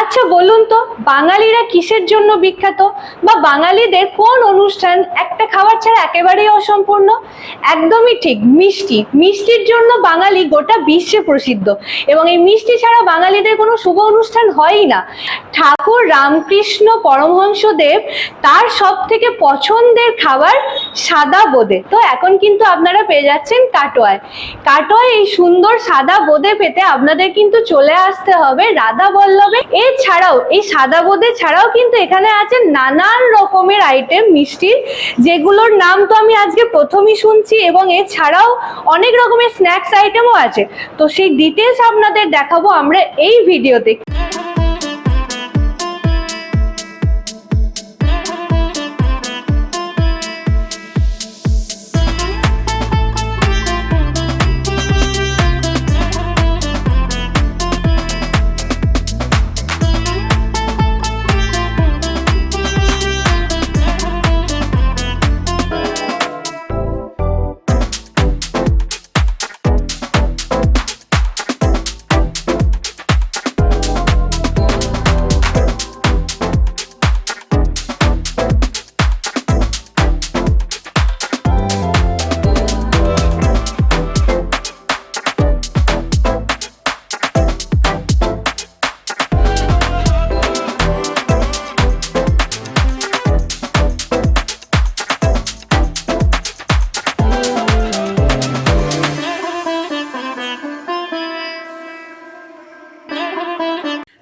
আচ্ছা বলুন তো, বাঙালিরা কিসের জন্য বিখ্যাত? বা বাঙালিদের কোন অনুষ্ঠান, একটা খাবার ছাড়া একেবারেই অসম্পূর্ণ? একদমই ঠিক, মিষ্টি। মিষ্টির জন্য বাঙালি গোটা বিশ্বে প্রসিদ্ধ। এবং এই মিষ্টি ছাড়া বাঙালিদের কোনো শুভ অনুষ্ঠান হয়ই না। ঠাকুর রামকৃষ্ণ পরমহংসদেব তার সব থেকে পছন্দের খাবার সাদা বোঁদে। তো এখন কিন্তু আপনারা পেয়ে যাচ্ছেন কাটোয়ায়। কাটোয়ায় এই সুন্দর সাদা বোঁদে পেতে আপনাদের কিন্তু চলে আসতে হবে রাধা বল্লভে। এছাড়াও, এই সাদা বোঁদে ছাড়াও কিন্তু এখানে আছে নানান রকমের আইটেম মিষ্টির যেগুলোর নাম তো আমি আজকে প্রথমই শুনছি এবং এছাড়াও অনেক রকমের স্ন্যাক্স আইটেমও আছে। তো সেই ডিটেলস আপনাদের দেখাবো আমরা এই ভিডিওতে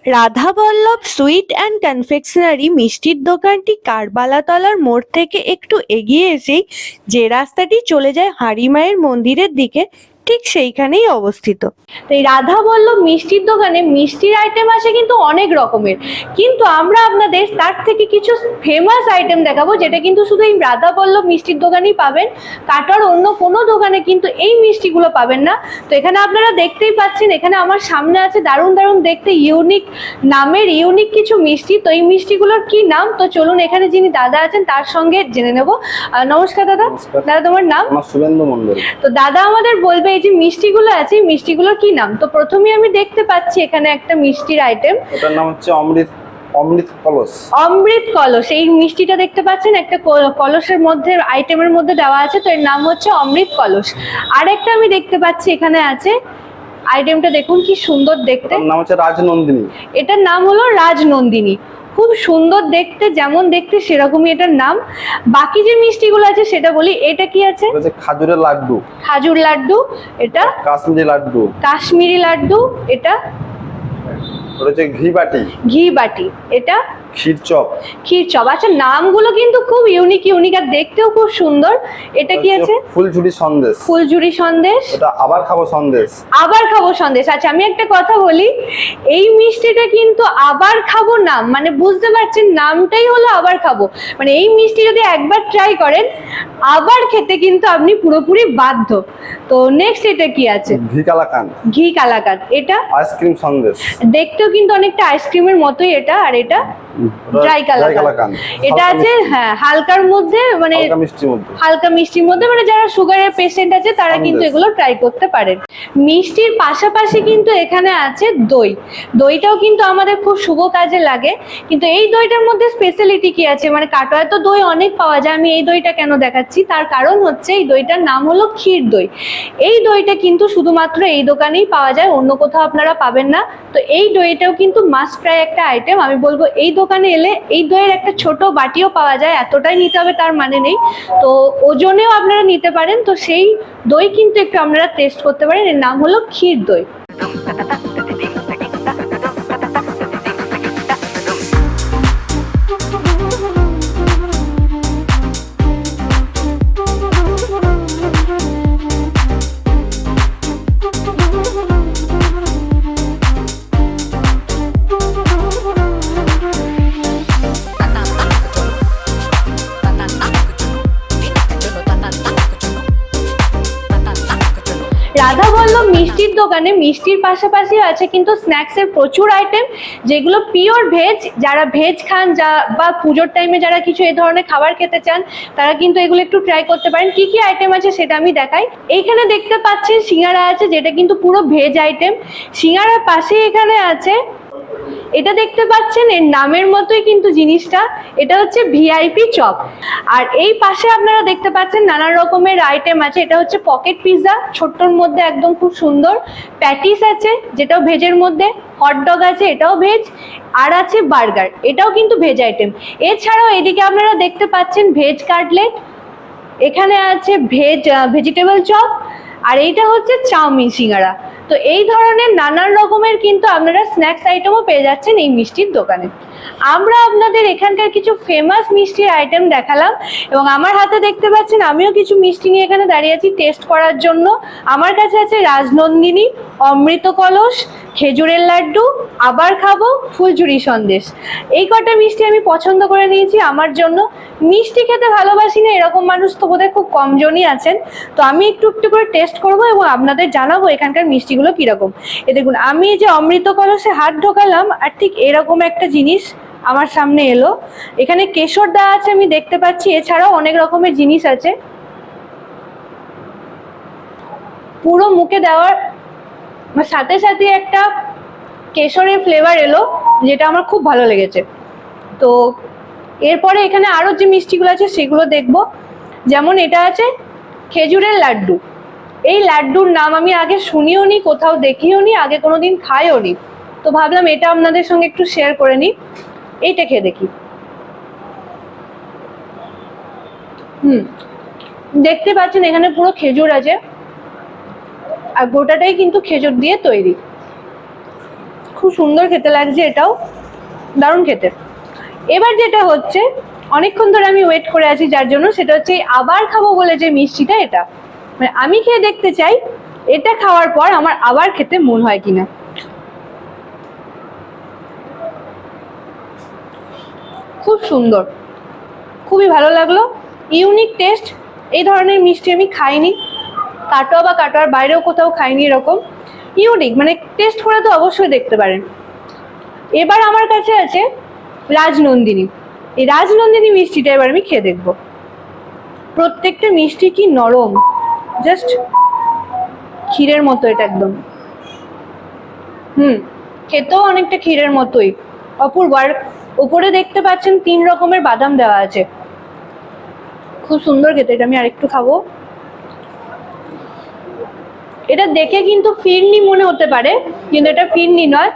রাধাবল্লভ সুইট অ্যান্ড কনফেকশনারি মিষ্টির দোকানটি কারবালাতলার মোড় থেকে একটু এগিয়ে এসেই যে রাস্তাটি চলে যায় হাড়িমায়ের মন্দিরের দিকে ঠিক সেইখানেই অবস্থিত। তো এই রাধাবল্লভ মিষ্টির দোকানে মিষ্টির আইটেম আছে কিন্তু অনেক রকমের। কিন্তু আমরা আপনাদের তার থেকে কিছু ফেমাস আইটেম দেখাবো যেটা কিন্তু শুধু এই রাধাবল্লভ মিষ্টির দোকানেই পাবেন। কাটার অন্য কোনো দোকানে কিন্তু এই মিষ্টিগুলো পাবেন না। তো এখানে আপনারা দেখতেই পাচ্ছেন এখানে আমার সামনে আছে দারুণ দারুণ দেখতে ইউনিক নামের ইউনিক কিছু মিষ্টি। তো এই মিষ্টিগুলোর কি নাম? তো চলুন এখানে যিনি দাদা আছেন তার সঙ্গে জেনে নেব। নমস্কার দাদা। দাদা তোমার নাম? শুভেন্দু মন্ডল তো দাদা আমাদের বলবে এই যে মিষ্টিগুলো আছে মিষ্টিগুলোর কি নাম? তো প্রথমে আমি দেখতে পাচ্ছি এখানে একটা মিষ্টির আইটেম ওটার নাম হচ্ছে অমৃত অমৃত কলস। অমৃত কলস এই মিষ্টিটা দেখতে পাচ্ছেন একটা কল- কলসের মধ্যে আইটেমের মধ্যে দেওয়া আছে তো এর নাম হচ্ছে অমৃত কলস। আরেকটা আমি দেখতে পাচ্ছি এখানে আছে আইটেমটা দেখুন কি সুন্দর দেখতে। নাম হচ্ছে রাজনন্দিনী। এটার নাম হলো রাজনন্দিনী। খুব সুন্দর দেখতে যেমন দেখতে সেরকমই এটার নাম। বাকি যে মিষ্টিগুলো আছে সেটা বলি এটা কি আছে? খাজুরের লাড্ডু। খাজুর লাড্ডু এটা কাশ্মীরি লাড্ডু। কাশ্মীরি লাড্ডু এটা ঘি বাটি। ঘি বাটি এটা ক্ষীর চপ ক্ষীর চপ আচ্ছা নামগুলো কিন্তু খুব ইউনিক ইউনিক আর দেখতেও খুব সুন্দর। এটা কি আছে? ফুলঝুরি সন্দেশ। ফুলঝুরি সন্দেশ? এটা আবার খাব সন্দেশ। আবার খাব সন্দেশ। আচ্ছা আমি একটা কথা বলি এই মিষ্টিটা কিন্তু আবার খাব নাম মানে বুঝতে পারছেন নামটাই হলো আবার খাব। মানে এই মিষ্টি যদি একবার ট্রাই করেন আবার খেতে কিন্তু আপনি পুরোপুরি বাধ্য। তো নেক্সট এটা কি আছে? ঘি কালাকান। ঘি কালাকাত এটা? আইসক্রিম সন্দেশ। দেখতেও কিন্তু অনেকটা আইসক্রিমের মতোই এটা আর এটা ড্রাই কালাকান এটা আছে হ্যাঁ হালকার মধ্যে মানে হালকা মিষ্টির মধ্যে। হালকা মিষ্টির মধ্যে মানে যারা সুগারের পেশেন্ট আছে তারা কিন্তু এগুলো ট্রাই করতে পারেন। মিষ্টির পাশাপাশি কিন্তু এখানে আছে দই। দইটাও কিন্তু আমাদের খুব শুভ কাজে লাগে। কিন্তু এই দইটার মধ্যে স্পেশালিটি কি আছে? মানে কাটোয়ায় তো দই অনেক পাওয়া যায় আমি এই দইটা কেন দেখাচ্ছি? তার কারণ হচ্ছে এই দইটার নাম হলো ক্ষীর দই। এই দইটা কিন্তু শুধুমাত্র এই দোকানেই পাওয়া যায় অন্য কোথাও আপনারা পাবেন না। তো এই দইটাও কিন্তু মাস্ট ট্রাই একটা আইটেম আমি বলব এই দোকানে এলে এই দইয়ের একটা ছোট বাটিও পাওয়া যায়, এতটাই নিতে হবে তার মানে নেই। তো ওজনেও আপনারা নিতে পারেন। তো সেই দই কিন্তু একটু আপনারা টেস্ট করতে পারেন। এর নাম হলো ক্ষীর দই। রাধা বল্লভ মিষ্টির দোকানে, মিষ্টির পাশাপাশি আছে কিন্তু স্ন্যাক্সের প্রচুর আইটেম যেগুলো পিওর ভেজ যারা ভেজ খান যা বা পুজোর টাইমে যারা কিছু এই ধরনের খাবার খেতে চান, তারা কিন্তু এগুলো একটু ট্রাই করতে পারেন। কি কি আইটেম আছে সেটা আমি দেখাই। এইখানে দেখতে পাচ্ছেন সিঙ্গারা আছে, যেটা কিন্তু পুরো ভেজ আইটেম সিঙ্গারার পাশে এখানে আছে, এটা দেখতে পাচ্ছেন এর নামের মতোই কিন্তু জিনিসটা, এটা হচ্ছে ভিআইপি চপ। আর এই পাশে আপনারা দেখতে পাচ্ছেন নানা রকমের আইটেম আছে, এটা হচ্ছে পকেট পিৎজা ছোট্টর মধ্যে একদম খুব সুন্দর প্যাটিস আছে, যেটাও ভেজের মধ্যে হটডগ আছে, এটাও ভেজ, আর আছে বার্গার এটাও কিন্তু ভেজ আইটেম এছাড়াও এদিকে আপনারা দেখতে পাচ্ছেন ভেজ কাটলেট, এখানে আছে ভেজ ভেজিটেবল চপ আর এইটা হচ্ছে চাউমিন সিঙ্গারা। তো এই ধরনের নানান রকমের কিন্তু আপনারা স্ন্যাক্স আইটেমও পেয়ে যাচ্ছেন এই মিষ্টির দোকানে। আমরা আপনাদের এখানকার কিছু ফেমাস মিষ্টির আইটেম দেখালাম এবং আমার হাতে দেখতে পাচ্ছেন আমিও কিছু মিষ্টি নিয়ে এখানে দাঁড়িয়ে আছি টেস্ট করার জন্য। আমার কাছে আছে রাজনন্দিনী, অমৃত কলস, খেজুরের লাড্ডু, আবার খাব ফুলঝুরি সন্দেশ। এই কটা মিষ্টি আমি পছন্দ করে নিয়েছি আমার জন্য। মিষ্টি খেতে ভালোবাসি না, এরকম মানুষ তো বোধহয় খুব কমজনই আছেন। তো আমি একটু একটু করে টেস্ট করব এবং আপনাদের জানাব এখানকার মিষ্টিগুলো কীরকম? এ দেখুন, আমি যে অমৃত কলসে হাত ঢোকালাম, আর ঠিক এরকম একটা জিনিস আমার সামনে এলো। এখানে কেশর দেওয়া আছে, আমি দেখতে পাচ্ছি। এছাড়াও অনেক রকমের জিনিস আছে। পুরো মুখে দেওয়ার মানে সাথে সাথে একটা কেশরের ফ্লেভার এলো, যেটা আমার খুব ভালো লেগেছে। তো এরপরে এখানে আরও যে মিষ্টিগুলো আছে, সেগুলো দেখব। যেমন এটা আছে খেজুরের লাড্ডু। এই লাড্ডুর নাম আমি আগে শুনিও নি, কোথাও দেখিও নি, আগে কোনো দিন খাইও নি। তো ভাবলাম এটা আপনাদের সঙ্গে একটু শেয়ার করে নিই এইটা খেয়ে দেখি। হুম, দেখতে পাচ্ছেন এখানে পুরো খেজুর আছে। আর গোটাটাই কিন্তু খেজুর দিয়ে তৈরি। খুব সুন্দর খেতে লাগছে এটাও, দারুণ খেতে। এবার যেটা হচ্ছে, অনেকক্ষণ ধরে আমি ওয়েট করে আছি, যার জন্য সেটা হচ্ছে আবার খাব বলে যে মিষ্টিটা এটা। মানে আমি খেয়ে দেখতে চাই, এটা খাওয়ার পর আমার আবার খেতে মন হয় কিনা। খুব সুন্দর, খুবই ভালো লাগল ইউনিক টেস্ট এই ধরনের মিষ্টি আমি খাইনি, কাটোয়া বা কাটোয়ার বাইরেও কোথাও খাইনি এরকম ইউনিক মানে টেস্ট করে তো অবশ্যই দেখতে পারেন। এবার আমার কাছে আছে রাজনন্দিনী, এই রাজনন্দিনী মিষ্টিটা এবার আমি খেয়ে দেখব। প্রত্যেকটা মিষ্টি কি নরম জাস্ট ক্ষীরের মতো এটা একদম। হুম, খেতেও অনেকটা ক্ষীরের মতোই। অপূর্ব, আর উপরে দেখতে পাচ্ছেন তিন রকমের বাদাম দেওয়া আছে। খুব সুন্দর খেতে, এটা আমি আরেকটু খাব। এটা দেখে কিন্তু ফিরনি মনে হতে পারে, কিন্তু এটা ফিরনি নয়।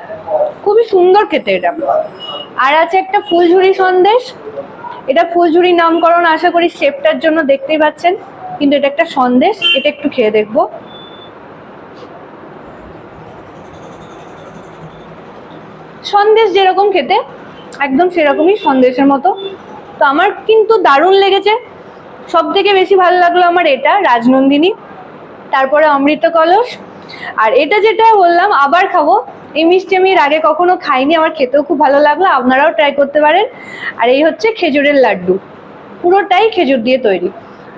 খুবই সুন্দর খেতে এটা। আর আছে একটা ফুলঝুরি সন্দেশ। এটা ফুলঝুরি নামকরণ আশা করি শেপটার জন্য দেখতেই পাচ্ছেন। কিন্তু এটা একটা সন্দেশ, এটা একটু খেয়ে দেখব। সন্দেশ যেরকম খেতে, একদম সেরকমই সন্দেশের মতো। তো আমার কিন্তু দারুণ লেগেছে। সব থেকে বেশি ভালো লাগল আমার এটা, রাজনন্দিনী, তারপরে অমৃত কলস। আর এটা যেটা বললাম, আবার খাব। এই মিষ্টি আমি এর আগে কখনো খাইনি, আমার খেতেও খুব ভালো লাগল, আপনারাও ট্রাই করতে পারেন। আর এই হচ্ছে খেজুরের লাড্ডু। পুরোটাই খেজুর দিয়ে তৈরি।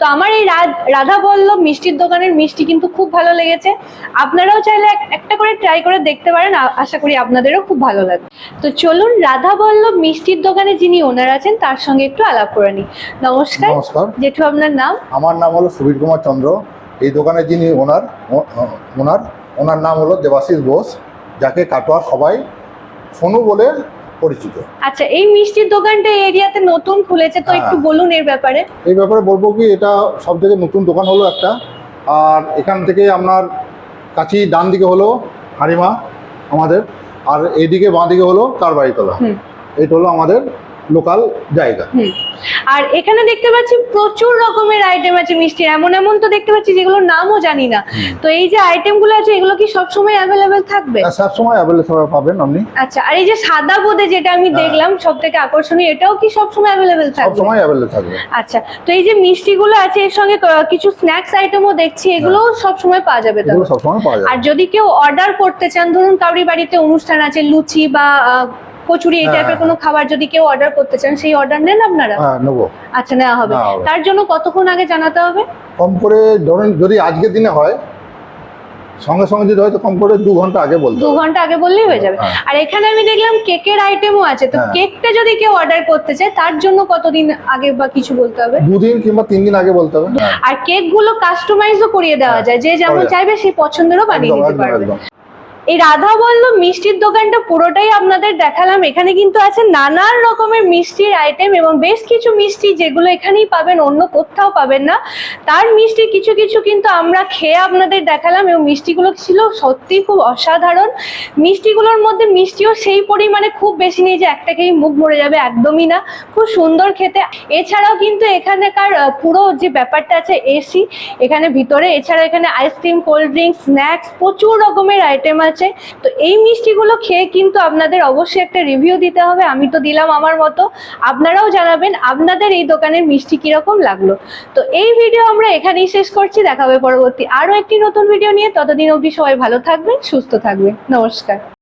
তো আমার এই রাধ- বল্লভ মিষ্টির দোকানের মিষ্টি কিন্তু খুব ভালো লেগেছে। আপনারাও চাইলে একটা করে ট্রাই করে দেখতে পারেন আশা করি আপনাদেরও খুব ভালো লাগবে। তো চলুন রাধা বল্লভ মিষ্টির দোকানে যিনি ওনার আছেন তার সঙ্গে একটু আলাপ করে নিই। নমস্কার। নমস্কার। জেঠু আপনার নাম? আমার নাম হলো সুবীর কুমার চন্দ্র। এই দোকানে যিনি ওনার ওনার ওনার নাম হলো দেবাশিস বোস যাকে কাটোয়ার সবাই সোনু বলে পরিচিত আচ্ছা এই মিষ্টির দোকানটা এরিয়াতে নতুন খুলেছে তো হ্যাঁ। একটু বলুন এর ব্যাপারে এই ব্যাপারে বলব কি এটা সব থেকে নতুন দোকান হলো একটা আর এখান থেকে আপনার কাছি ডান দিকে হলো হারিমা আমাদের আর এইদিকে বাঁ দিকে হলো কারবাড়িতলা হুম। এটা হলো আমাদের লোকাল জায়গা। আর এখানে দেখতে পাচ্ছি প্রচুর রকমের আইটেম আছে মিষ্টির। এমন এমন তো দেখতে পাচ্ছি যেগুলোর নামও জানি না। তো এই যে আইটেমগুলো আছে এগুলো কি সবসময় অ্যাভেলেবেল থাকবে? সব সময় অ্যাভেলেবল পাবেন আপনি। আচ্ছা আর এই যে সাদা বোঁদে যেটা আমি হ্যাঁ। দেখলাম সব থেকে আকর্ষণীয় এটাও কি সবসময় অ্যাভেলেবেল সব থাকবে? সময় অ্যাভেলেবল থাকবে। আচ্ছা তো এই যে মিষ্টিগুলো আছে এর সঙ্গে কিছু স্ন্যাক্স আইটেমও দেখছি এগুলোও সব সময় পাওয়া যাবে তাহলে। সবসময় পাওয়া যাবে। আর যদি কেউ অর্ডার করতে চান ধরুন কাউরি বাড়িতে অনুষ্ঠান আছে লুচি বা কচুরি এই টাইপের হ্যাঁ। কোনো খাবার যদি কেউ অর্ডার করতে চান সেই অর্ডার নেন আপনারা? হ্যাঁ নেব। আচ্ছা নেওয়া হবে। তার জন্য কতক্ষণ আগে জানাতে হবে? কম করে ধরুন যদি আজকের দিনে হয় সঙ্গে সঙ্গে যদি হয়তো কম করে দু ঘণ্টা আগে বলতে দু ঘণ্টা আগে বললেই হয়ে যাবে। হ্যাঁ। আর এখানে আমি দেখলাম কেকের আইটেমও আছে তো। কেকটা যদি কেউ অর্ডার করতে চায় তার জন্য কতদিন আগে বা কিছু বলতে হবে? দুদিন কিংবা তিন দিন আগে বলতে হবে। আর কেকগুলো কাস্টমাইজও করিয়ে দেওয়া যায় যে যেমন চাইবে সেই পছন্দেরও বানিয়ে নিতে পারবে। এই রাধা বলল, মিষ্টির দোকানটা পুরোটাই আপনাদের দেখালাম। এখানে কিন্তু আছে নানান রকমের মিষ্টির আইটেম এবং বেশ কিছু মিষ্টি যেগুলো এখানেই পাবেন, অন্য কোথাও পাবেন না। তার মিষ্টি কিছু কিছু কিন্তু আমরা খেয়ে আপনাদের দেখালাম এবং মিষ্টিগুলো ছিল সত্যি খুব অসাধারণ। মিষ্টিগুলোর মধ্যে মিষ্টিও সেই পরিমাণে খুব বেশি নেই যে একটা খেয়েই মুখ মরে যাবে, একদমই না। খুব সুন্দর খেতে। এছাড়াও কিন্তু এখানকার পুরো যে ব্যাপারটা আছে, এসি, এখানে ভিতরে। এছাড়া এখানে আইসক্রিম কোল্ড ড্রিঙ্কস স্ন্যাক্স প্রচুর রকমের আইটেম আছে। তো এই মিষ্টিগুলো খেয়ে কিন্তু আপনাদের অবশ্যই একটা রিভিউ দিতে হবে। আমি তো দিলাম আমার মতো। আপনারাও জানাবেন আপনাদের এই দোকানের মিষ্টি কীরকম লাগল। তো এই ভিডিও আমরা এখানেই শেষ করছি। দেখাবে পরবর্তী আরও একটি নতুন ভিডিও নিয়ে। ততদিন অবধি সবাই ভালো থাকবেন, সুস্থ থাকবেন। নমস্কার।